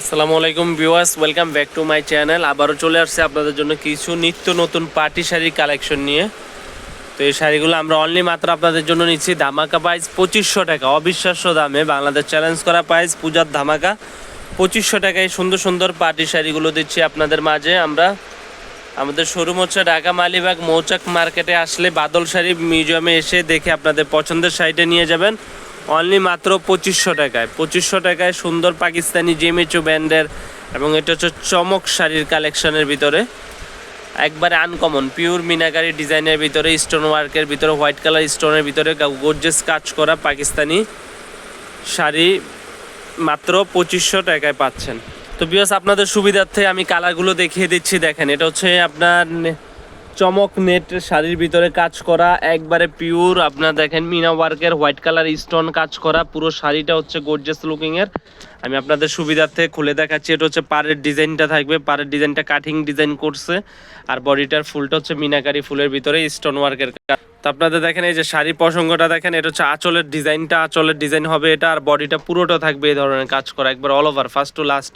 আসসালামু আলাইকুম viewers, welcome back to my channel. আবারও চলে আসছে আপনাদের জন্য কিছু নিত্য নতুন পার্টি শাড়ির কালেকশন নিয়ে। তো এই শাড়িগুলো আমরা অনলি মাত্র আপনাদের জন্য নিচ্ছি। ধামাকা প্রাইস পঁচিশশো টাকা, অবিশ্বাস্য দামে। বাংলাদেশ চ্যালেঞ্জ করা প্রাইস পূজার ধামাকা। পঁচিশশো টাকায় সুন্দর সুন্দর পার্টি শাড়িগুলো দিচ্ছি আপনাদের মাঝে আমরা। আমাদের শোরুম হচ্ছে ঢাকা মালিবাগ মৌচাক মার্কেটে আসলে বাদল শাড়ি মিউজিয়ামে এসে দেখে আপনাদের পছন্দের শাড়িটা নিয়ে যাবেন। অনলি মাত্র পঁচিশশো টাকায়। পঁচিশশো টাকায় সুন্দর পাকিস্তানি জেমেচু ব্যান্ডের এবং এটা হচ্ছে চমক শাড়ির কালেকশনের ভিতরে। একবারে আনকমন পিওর মিনাকারি ডিজাইনের ভিতরে স্টোন ওয়ার্কের ভিতরে হোয়াইট কালার স্টোনের ভিতরে গোর্জেস কাজ করা পাকিস্তানি শাড়ি মাত্র পঁচিশশো টাকায় পাচ্ছেন। তো বিয়স আপনাদের সুবিধার্থে আমি কালারগুলো দেখিয়ে দিচ্ছি, দেখেন, এটা হচ্ছে আপনার চমক নেট শাড়ির ভিতরে কাজ করা, একবারে পিওর আপনার দেখেন মিনা ওয়ার্কের হোয়াইট কালার স্টোন কাজ করা, পুরো শাড়িটা হচ্ছে গোর্জেস লুকিং এর। আমি আপনাদের সুবিধার্থে খুলে দেখাচ্ছি, এটা হচ্ছে পাড়ের ডিজাইনটা থাকবে, পাড়ের ডিজাইনটা কাটিং ডিজাইন করছে, আর বডিটার ফুলটা হচ্ছে মিনাকারি ফুলের ভিতরে স্টোন ওয়ার্কের তো আপনাদের দেখেন এই যে শাড়ি প্রসঙ্গটা দেখেন, এটা হচ্ছে আঁচলের ডিজাইনটা আঁচলের ডিজাইন হবে এটা, আর বডিটা পুরোটা থাকবে এই ধরনের কাজ করা, একবার all over first to last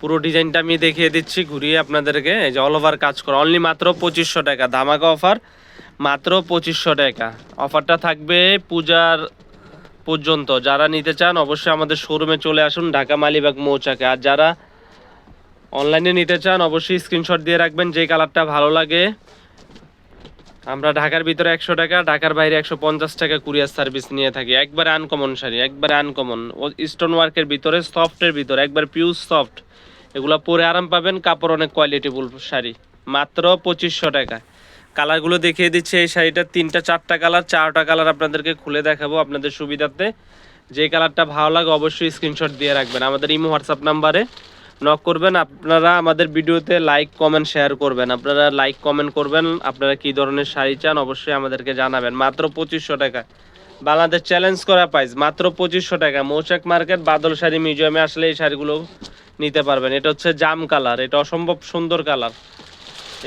পুরো ডিজাইনটা আমি দেখিয়ে দিচ্ছি, ঘুরিয়ে আপনাদেরকে। এই যে অল ওভার কাজ করা অনলি মাত্র পঁচিশশো টাকা, ধামাকা অফার মাত্র পঁচিশশো টাকা। অফারটা থাকবে পূজার পর্যন্ত। যারা নিতে চান, অবশ্যই আমাদের শোরুমে চলে আসুন, ঢাকা মালিবাগ মৌচাকে। আর যারা অনলাইনে নিতে চান, অবশ্যই স্ক্রিনশট দিয়ে রাখবেন, যে কালারটা ভালো লাগে। আমরা ঢাকার ভিতরে একশো টাকা, ঢাকার বাইরে একশো পঞ্চাশ টাকা কুরিয়ার সার্ভিস নিয়ে থাকি। একবারে আনকমন শাড়ি, একবারে আনকমন স্টোন ওয়ার্কের ভিতরে সফটের ভিতরে, একবার পিউর সফট এগুলো পরে আরাম পাবেন, কাপড় অনেক কোয়ালিটিফুল শাড়ি। মাত্র পঁচিশশো টাকা। কালারগুলো দেখিয়ে দিচ্ছে, এই শাড়িটার তিনটা, চারটা কালার চারটা কালার আপনাদেরকে খুলে দেখাবো আপনাদের সুবিধার্থে। যে কালারটা ভালো লাগে অবশ্যই স্ক্রিনশট দিয়ে রাখবেন। আমাদের ইমো, হোয়াটসঅ্যাপ নাম্বারে নক করবেন। আপনারা আমাদের ভিডিওতে লাইক কমেন্ট শেয়ার করবেন। আপনারা লাইক কমেন্ট করবেন। আপনারা কি ধরনের শাড়ি চান অবশ্যই আমাদেরকে জানাবেন। মাত্র পঁচিশশো টাকা। বাংলাদেশ চ্যালেঞ্জ করা প্রাইস মাত্র পঁচিশশো টাকা। মৌচাক মার্কেট বাদল শাড়ি মিউজিয়ামে আসলে এই শাড়িগুলো নিতে পারবেন। এটা হচ্ছে জাম কালার এটা অসম্ভব সুন্দর কালার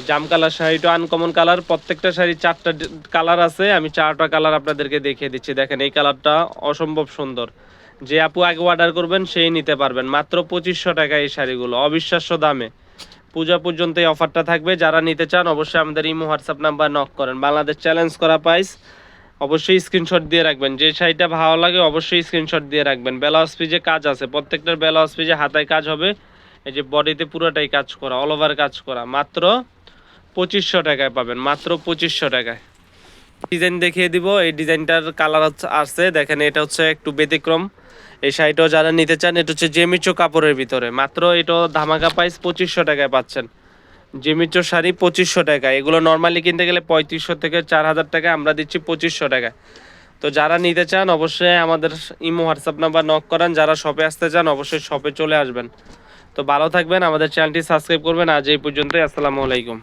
জাম কালার শাড়িটা আনকমন কালার প্রত্যেকটা শাড়ি চারটা কালার আছে। আমি চারটা কালার আপনাদেরকে দেখিয়ে দিচ্ছি। দেখেন, এই কালারটা অসম্ভব সুন্দর। যে আপু আগে অর্ডার করবেন, সেই নিতে পারবেন। মাত্র পঁচিশশো টাকা এই শাড়িগুলো, অবিশ্বাস্য দামে। পূজা পর্যন্ত এই অফারটা থাকবে। যারা নিতে চান, অবশ্যই আমাদের ইমো, হোয়াটসঅ্যাপ নাম্বার নক করেন। বাংলাদেশ চ্যালেঞ্জ করা প্রাইস অবশ্যই স্ক্রিনশট দিয়ে রাখবেন। যে শাড়িটা ভালো লাগে, অবশ্যই স্ক্রিনশট দিয়ে রাখবেন। ব্লাউজ পিজে কাজ আছে। প্রত্যেকটার ব্লাউজ পিজে হাতায় কাজ হবে। এই যে বডিতে পুরোটাই কাজ করা অল ওভার কাজ করা। মাত্র পঁচিশশো টাকায় পাবেন, মাত্র পঁচিশশো টাকায়। ডিজাইন দেখিয়ে দিব। এই ডিজাইনটার কালার হচ্ছে আছে দেখেন, এটা হচ্ছে একটু ব্যতিক্রম। এই শাড়িটাও যারা নিতে চান, এটা হচ্ছে জেমিচো কাপড়ের ভিতরে। মাত্র এটা ধামাকা প্রাইস পঁচিশশো টাকায় পাচ্ছেন। জেমিচো শাড়ি পঁচিশশো টাকা। এগুলো নর্মালি কিনতে গেলে পঁয়ত্রিশশো থেকে চার হাজার টাকা, আমরা দিচ্ছি পঁচিশশো টাকা। তো যারা নিতে চান, অবশ্যই আমাদের ইমো, হোয়াটসঅ্যাপ নাম্বার নক করান। যারা শপে আসতে চান, অবশ্যই শপে চলে আসবেন। তো ভালো থাকবেন, আমাদের চ্যানেলটি সাবস্ক্রাইব করবেন। আজ এই পর্যন্তই, আসসালামু আলাইকুম।